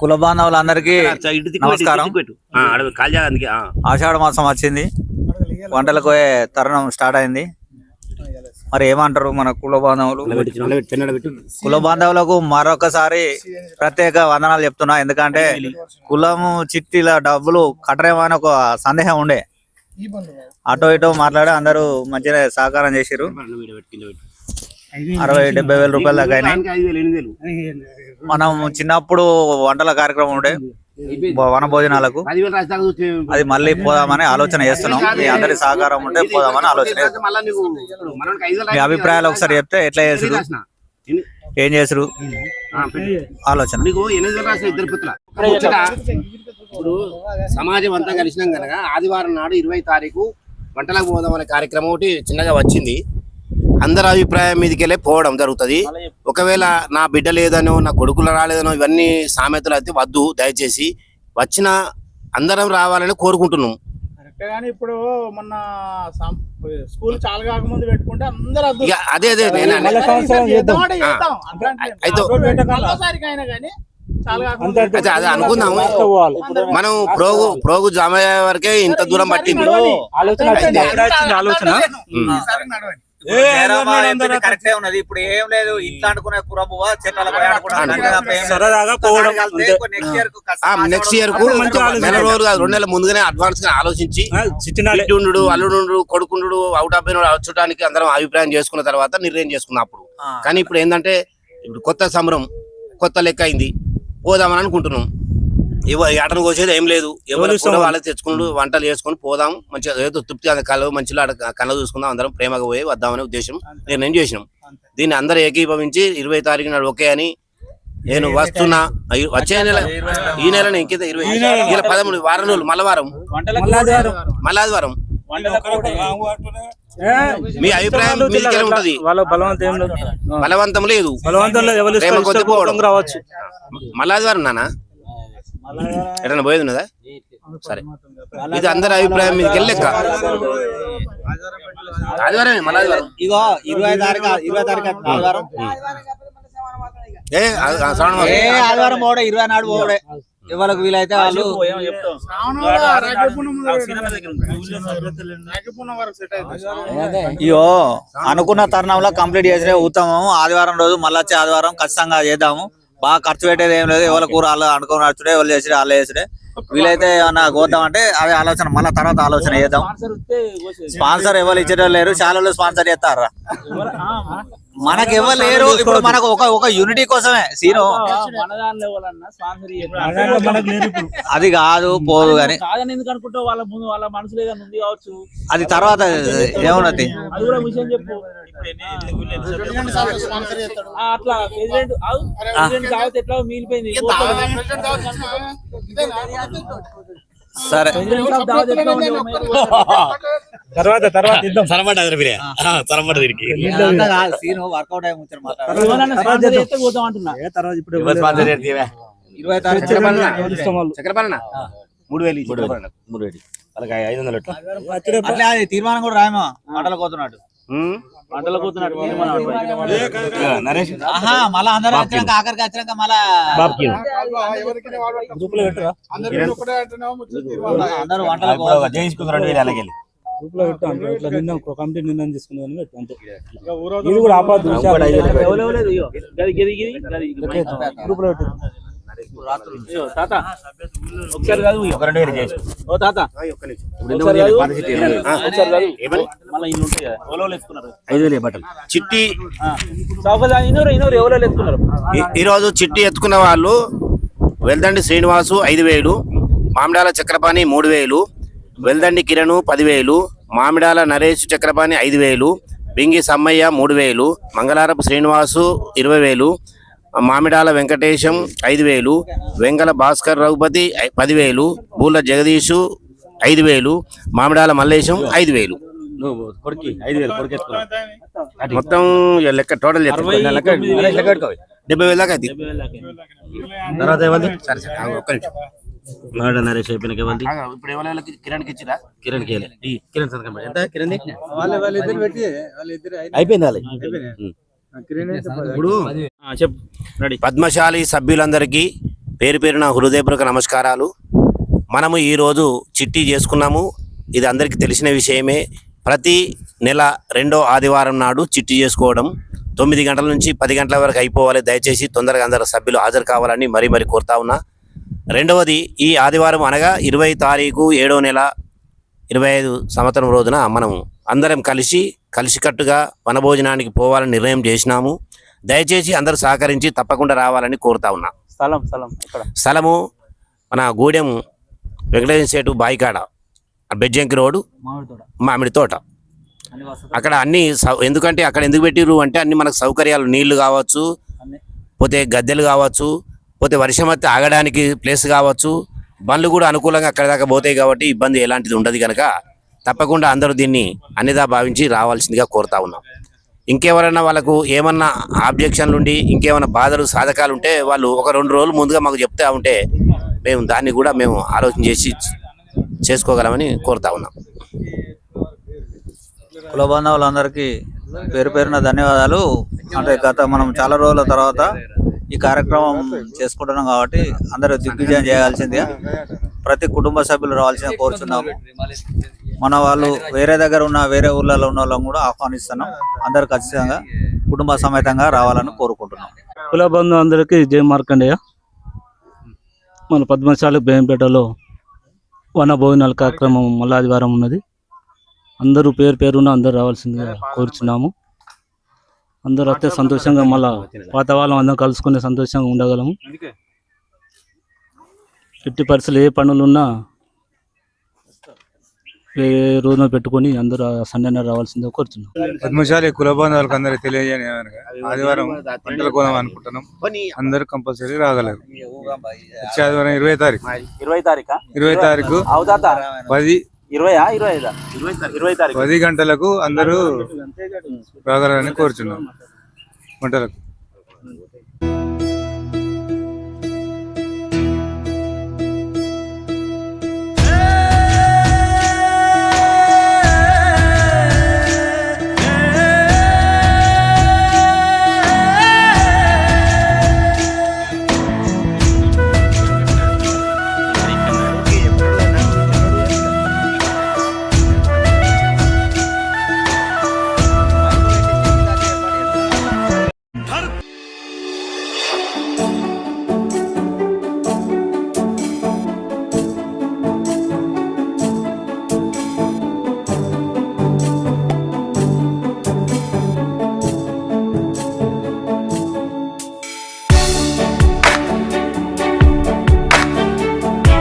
కుల బాంధవులందరికీ నమస్కారం. ఆషాఢ మాసం వచ్చింది. వంటలకు పోయే తరుణం స్టార్ట్ అయింది. మరి ఏమంటారు మన కుల బాంధవులు. కుల బాంధవులకు మరొకసారి ప్రత్యేక వందనాలు చెప్తున్నా ఎందుకంటే కులము చిట్టీల డబ్బులు కట్టరేమో అని ఒక సందేహం ఉండే అటో ఇటో మాట్లాడి అందరూ మంచిగా సహకారం చేసిరు. అరవై డెబ్బై వేల రూపాయల దాకా. మనం చిన్నప్పుడు వంటల కార్యక్రమం ఉండే వన భోజనాలకు అది మళ్ళీ పోదామని ఆలోచన చేస్తున్నాం. మీ అందరి సహకారం ఉంటే పోదామని ఆలోచన మీ అభిప్రాయాలు ఒకసారి చెప్తే ఎట్లా. ఎన్ని- ఏం పెట్టు. ఆలోచన. ఇప్పుడు సమాజం అంతా కలిసినాం కనుక ఆదివారం నాడు ఇరవై తారీఖు వంటలకు పోదాం అనే కార్యక్రమం ఒకటి చిన్నగా వచ్చింది. అందరి అభిప్రాయం మీదకెళ్ళే పోవడం జరుగుతుంది. ఒకవేళ నా బిడ్డ లేదనో నా కొడుకులు రాలేదనో ఇవన్నీ సామెతలు అయితే వద్దు దయచేసి వచ్చిన అందరం రావాలని కోరుకుంటున్నాం. కరెక్టే కానీ ఇప్పుడు మొన్న సం- స్కూల్ చాలా కాకముందు పెట్టుకుంటే అందరూ అదే అదే అయితే- అదే అనుకుందాం మనం ప్రోగు ప్రోగు జామ అయ్యే వరకే ఇంత దూరం పట్టింది. ఆలోచన ఆలోచన? ఈసారి నడవండి. కరెక్టే ఉన్నది? ఇప్పుడు ఏం లేదు ఇట్లా అనుకునే కురబువ. నెక్స్ట్ ఇయర్కు నెల రోజులు కాదు రెండు నెలల ముందుగానే అడ్వాన్స్గా ఆలోచించి బిడ్డుండు అల్లుడు కొడుకుండు అవుట్ ఆఫ్ వచ్చడానికి అందరం అభిప్రాయం చేసుకున్న తర్వాత నిర్ణయం చేసుకున్నాం అప్పుడు. కానీ ఇప్పుడు ఏంటంటే ఇప్పుడు కొత్త సంబరం కొత్త లెక్క అయింది పోదామని అనుకుంటున్నాం. ఇవ ఆటను కోసేది ఏం లేదు. ఎవరు ఇష్టం కూడా వాళ్ళే తెచ్చుకుంటూ వంటలు చేసుకొని పోదాం. మంచిగా ఏదో తృప్తి అంత కలవ మంచిగా కళ్ళ చూసుకుందాం. అందరం ప్రేమగా పోయి వద్దామనే ఉద్దేశం. నిర్ణయం చేసినాం. దీన్ని అందరూ ఏకీభవించి ఇరవై తారీఖు నాడు ఓకే అని నేను వస్తున్నా. అయ్యో, వచ్చే నెల ఈ నెల ఇంకేదో ఇరవై ఇలా పదమూడు వారం రోజులు మళ్ళా వారం మళ్ళా ఆదివారం మీ అభిప్రాయం ఉంటది? వాళ్ళ బలవంతం లేదు. బలవంతం లేదు. రావచ్చు. మళ్ళా ఆదివారం నానా? ఎటన్నా పోయేది ఉన్నదా సరే. ఇది అందరి అభిప్రాయం మీదకి వెళ్ళి లెక్క ఆదివారమే మళ్ళా ఆదివారం. ఇగో ఇరవై తారీఖు ఇరవై తారీఖు ఆదివారం. ఏ ఆ- ఆ శ్రావణ మాసం. ఏ ఆదివారం పోవడే ఇరవై నాడు పోవడే. ఎవరికి వీలైతే వాళ్ళు. అయ్యో అనుకున్న తరుణంలో కంప్లీట్ చేసే ఉత్తమం ఆదివారం రోజు మళ్ళీ వచ్చే ఆదివారం ఖచ్చితంగా చేద్దాము. బాగా ఖర్చు పెట్టేది ఏం లేదు. ఎవరి కూర వాళ్ళు అనుకుని నచ్చుడే వాళ్ళు చేసి వాళ్ళు చేసుడే. వీలైతే ఏమన్నా కోద్దాం అంటే అదే ఆలోచన మళ్ళీ తర్వాత ఆలోచన చేద్దాం. స్పాన్సర్ ఎవరు ఇచ్చేటోళ్ళు లేరు శాలలో స్పాన్సర్ చేస్తారా? మనకి ఎవరు లేరు ఇప్పుడు మనకు ఒక ఒక యూనిటీ కోసమే. సీను. మనకు లేదు ఇప్పుడు. అది కాదు పోదు గాని. కాదని ఎందుకు అనుకుంటావు? వాళ్ళ ముందు వాళ్ళ మనసులో ఏదైనా ఉంది కావచ్చు. అది తర్వాత ఏమున్నది అది? కూడా విషయం చెప్పు. అట్లా ప్రెసిడెంట్. ప్రెసిడెంట్ ఎట్లా మిగిలిపోయింది? సరే. తర్వాత తర్వాత ఇద్దాం. సీను వర్కౌట్ అయ్యి sponsor చేస్తే పోతాం అంటున్నా. ఏ తర్వాత ఇప్పుడు. ఇరవై తారీఖు. చక్కెరపాలెనా? మూడు వేలు ఇచ్చి చక్కెరపాలెనా? వాళ్ళకి ఐదు వందలు అట్లా తీర్మానం కూడా రాయమా? మాటలు కోతున్నాడు. పంటలు మళ్ళా అందరూ వచ్చినాక ఆఖరికి వచ్చినాక మళ్ళా పెట్టరా? అందరూ అంటున్నావు ముచ్చట తీర్మానం. అందరూ వంటలు కోవాలి. గ్రూప్లో పెట్టు. అందులో ఇట్లా నిన్న కమిటీ ఊరవతల ఇది కూడా ఆపద్దు ఎవరు ఎవరు లేదు, ఇయ్యో. గది గది గది గది గ్రూప్లో పెట్టు ఇయ్యో, తాత. ఒకసారి కాదు ఓ తాత. ఆ, ఒక్క నిమిషం. ఒకసారి కాదు. ఆ, ఒకసారి కాదు. ఏమని? మళ్ళీ ఇల్లు ఉంటాయి కదా ఎవరెవరు ఎత్తుకున్నారు చిట్టి. ఈరోజు ఎత్తుకున్న వాళ్ళు వెల్దండి శ్రీనివాసు ఐదు వేలు మామిడాల చక్రపాణి మూడు వేలు వెల్దండి కిరణ్ పదివేలు మామిడాల నరేష్ చక్రపాణి ఐదు వేలు బింగి సమ్మయ్య మూడు వేలు మంగళారపు శ్రీనివాసు ఇరవై వేలు మామిడాల వెంకటేశం ఐదు వేలు వెంగళ భాస్కర్ రఘుపతి పదివేలు బూల జగదీషు ఐదు వేలు మామిడాల మల్లేశం ఐదు వేలు మొత్తం లెక్క టోటల్. డెబ్బై వేలు దాకా. తర్వాత సరే సరే ఒక్క నిమిషం. నరేష్ ఇప్పుడు ఎవరికి ఇచ్చిరా? కిరణ్ కేలే ఈ కిరణ్ సంతకం. ఎంత కిరణ్ అయిపోయింది. ఇప్పుడు ఆ, చెప్పు. రెడీ. పద్మశాలి సభ్యులందరికీ పేరు పేరున హృదయపూర్వక నమస్కారాలు. మనము ఈరోజు చిట్టి చేసుకున్నాము. ఇది అందరికీ తెలిసిన విషయమే. ప్రతి నెల రెండో ఆదివారం నాడు చిట్టి చేసుకోవడం. తొమ్మిది గంటల నుంచి పది గంటల వరకు అయిపోవాలి. దయచేసి తొందరగా అందరు సభ్యులు హాజరు కావాలని మరీ మరీ కోరుతా ఉన్నా. రెండవది ఈ ఆదివారం అనగా ఇరవై తారీఖు ఏడో నెల ఇరవై ఐదు సంవత్సరం రోజున మనం అందరం కలిసి కలిసికట్టుగా వనభోజనానికి పోవాలని నిర్ణయం చేసినాము. దయచేసి అందరూ సహకరించి తప్పకుండా రావాలని కోరుతా ఉన్నా. స్థలం స్థలం ఇక్కడ స్థలము మన గూడెం వెంకటేశ్వర సేటు బాయికాడ బెజ్జంకి రోడ్డు మామిడి తోట. అక్కడ అన్ని సౌ- ఎందుకంటే అక్కడ ఎందుకు పెట్టిర్రు అంటే అన్ని మనకు సౌకర్యాలు నీళ్ళు కావచ్చు. పోతే గద్దెలు కావచ్చు పోతే వర్షం అయితే ఆగడానికి ప్లేస్ కావచ్చు. బండ్లు కూడా అనుకూలంగా అక్కడ దాకా పోతాయి కాబట్టి ఇబ్బంది ఎలాంటిది ఉండదు కనుక తప్పకుండా అందరూ దీన్ని అన్నిదా భావించి రావాల్సిందిగా కోరుతా ఉన్నాం. ఇంకెవరైనా వాళ్ళకు ఏమన్నా ఆబ్జెక్షన్లు ఉండి ఇంకేమైనా బాధలు సాధకాలు ఉంటే వాళ్ళు ఒక రెండు రోజులు ముందుగా మాకు చెప్తా ఉంటే మేము దాన్ని కూడా మేము ఆలోచన చేసి చేసుకోగలమని కోరుతా ఉన్నాం. కుల బాంధవులందరికీ పేరు పేరున ధన్యవాదాలు. అంటే గత మనం చాలా రోజుల తర్వాత ఈ కార్యక్రమం చేసుకుంటున్నాం కాబట్టి అందరూ దిగ్విజయం చేయాల్సిందిగా ప్రతి కుటుంబ సభ్యులు రావాల్సిన కోరుచున్నాము. మన వాళ్ళు వేరే దగ్గర ఉన్న వేరే ఊర్లలో ఉన్న వాళ్ళని కూడా ఆహ్వానిస్తున్నాం. అందరు ఖచ్చితంగా కుటుంబ సమేతంగా రావాలని కోరుకుంటున్నాం. కుల బంధు అందరికీ జయ మార్కండేయ. మన పద్మశాలి బేంపేటలో వన భోజనాల కార్యక్రమం మళ్ళా ఆదివారం ఉన్నది. అందరూ పేరు పేరున అందరూ రావాల్సిందిగా కోరుచున్నాము. అందరూ వస్తే సంతోషంగా మళ్ళా వాళ్ళం అందరం కలుసుకునే సంతోషంగా ఉండగలము. ఎట్టి పరిస్థితులు ఏ పనులు ఉన్నా ఏ రోజున పెట్టుకొని అందరూ సండే రావాల్సిందిగా కోరుచున్నాం పద్మశాలి కుల బాంధవులకు అందరికి తెలియజేయని ఆదివారం పంటలు కోదాం అనుకుంటున్నాం. అందరూ కంపల్సరీ రాగలరు. వచ్చే ఆదివారం ఇరవై తారీఖు. ఇరవై తారీఖా? ఇరవై తారీఖు పది ఇరవయా? ఇరవై ఐదా ఇరవై తారీఖు. పది గంటలకు అందరూ రాగలరని కోరుచున్నాం. పంటలకు